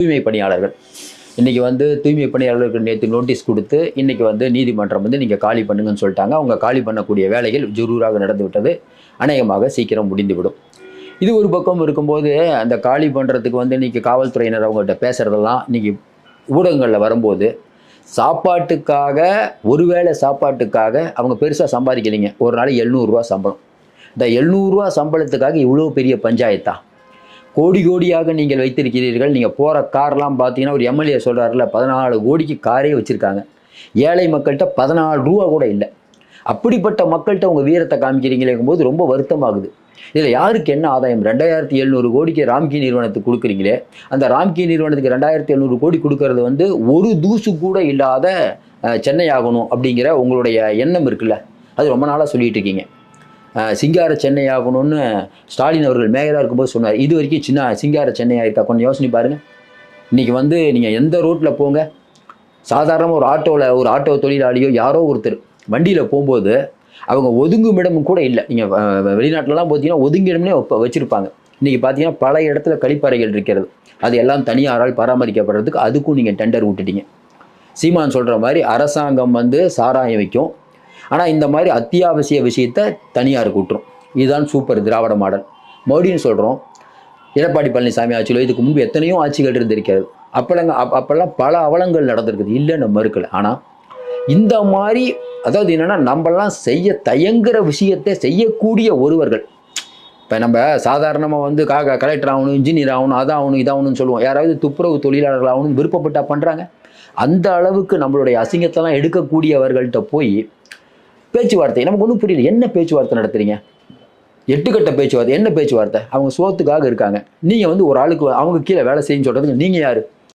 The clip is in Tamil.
தூய்மை பணியாளர்கள். இன்றைக்கி வந்து தூய்மை பணியாளர்களுக்கு நேற்று நோட்டீஸ் கொடுத்து இன்றைக்கி வந்து நீதிமன்றம் வந்து நீங்கள் காலி பண்ணுங்கன்னு சொல்லிட்டாங்க. அவங்க காலி பண்ணக்கூடிய வேலைகள் ஜுரூராக நடந்துவிட்டது அநேகமாக சீக்கிரம் முடிந்துவிடும். இது ஒரு பக்கம் இருக்கும்போது அந்த காலி பண்ணுறதுக்கு வந்து இன்றைக்கி காவல்துறையினர் அவங்கள்ட்ட பேசுகிறதெல்லாம் இன்றைக்கி ஊடகங்களில் வரும்போது சாப்பாட்டுக்காக ஒருவேளை சாப்பாட்டுக்காக அவங்க பெருசாக சம்பாதிக்கலைங்க. ஒரு நாளைக்கு எழுநூறுரூவா சம்பளம். இந்த எழுநூறுரூவா சம்பளத்துக்காக இவ்வளோ பெரிய பஞ்சாயத்தா? கோடி கோடியாக நீங்கள் வைத்திருக்கிறீர்கள். நீங்கள் போகிற கார்லாம் பார்த்தீங்கன்னா ஒரு எம்எல்ஏ சொல்கிறாருல பதினாலு கோடிக்கு காரே வச்சுருக்காங்க. ஏழை மக்கள்கிட்ட பதினாலு ரூபா கூட இல்லை. அப்படிப்பட்ட மக்கள்கிட்ட உங்கள் வீரத்தை காமிக்கிறீங்களேங்கும் போது ரொம்ப வருத்தமாகுது. இதில் யாருக்கு என்ன ஆதாயம்? ரெண்டாயிரத்தி எழுநூறு கோடிக்கு ராம்கி நிறுவனத்துக்கு கொடுக்குறீங்களே அந்த ராம்கி நிறுவனத்துக்கு ரெண்டாயிரத்தி எழுநூறு கோடி கொடுக்கறது வந்து ஒரு தூசு கூட இல்லாத சென்னை ஆகணும் அப்படிங்கிற உங்களுடைய எண்ணம் இருக்குல்ல? அது ரொம்ப நாளாக சொல்லிகிட்டு இருக்கீங்க. சிங்கார சென்னை ஆகணும்னு ஸ்டாலின் அவர்கள் மேயராக இருக்கும்போது சொன்னார். இது வரைக்கும் சின்ன சிங்கார சென்னை ஆகிருக்கா கொஞ்சம் யோசனை பாருங்கள் இன்றைக்கி வந்து நீங்கள் எந்த ரோட்டில் போங்க? சாதாரணமாக ஒரு ஆட்டோவில் ஒரு ஆட்டோ தொழிலாளியோ யாரோ ஒருத்தர் வண்டியில் போகும்போது அவங்க ஒதுங்கும் இடமும் கூட இல்லை. நீங்கள் வெளிநாட்டிலலாம் பார்த்தீங்கன்னா ஒதுங்கிடம்னே இப்போ வச்சுருப்பாங்க. இன்றைக்கி பார்த்தீங்கன்னா பல இடத்துல கழிப்பறைகள் இருக்கிறது. அது எல்லாம் தனியாரால் பராமரிக்கப்படுறதுக்கு அதுக்கும் நீங்கள் டெண்டர் விட்டுட்டீங்க சீமான் சொல்கிற மாதிரி அரசாங்கம் வந்து சாராயம் வைக்கும். ஆனால் இந்த மாதிரி அத்தியாவசிய விஷயத்தை தனியார் கூட்டுரும். இதுதான் சூப்பர் திராவிட மாடல். மறுபடியும் சொல்கிறோம் எடப்பாடி பழனிசாமி ஆட்சியில் இதுக்கு முன்பு எத்தனையோ ஆட்சிகள் இருந்திருக்கிறது அப்பலங்க அப் அப்போல்லாம் பல அவலங்கள் நடந்திருக்குது. இல்லைன்னு மறுக்கலை ஆனால் இந்த மாதிரி அதாவது என்னென்னா நம்மலாம் செய்ய தயங்குற விஷயத்தை செய்யக்கூடிய ஒருவர்கள். இப்போ நம்ம சாதாரணமாக வந்து காக கலெக்டர் ஆகணும் இன்ஜினியர் ஆகணும் அதாகணும் இதாகணும்னு சொல்லுவோம். யாராவது துப்புரவு தொழிலாளர்கள் ஆகணும்னு விருப்பப்பட்டா பண்ணுறாங்க அந்த அளவுக்கு நம்மளுடைய அசிங்கத்தெல்லாம் எடுக்கக்கூடியவர்கள்ட்ட போய் பேச்சுவார்த்தை. நமக்கு ஒன்றும் புரியல. என்ன பேச்சுவார்த்தை நடத்துறீங்க? எட்டுக்கட்ட பேச்சுவார்த்தை. என்ன பேச்சுவார்த்தை? அவங்க சோத்துக்காக இருக்காங்க. நீங்கள் வந்து ஒரு ஆளுக்கு அவங்க கீழே வேலை செய்யுன்னு சொல்கிறதுக்கு நீங்கள் யார்?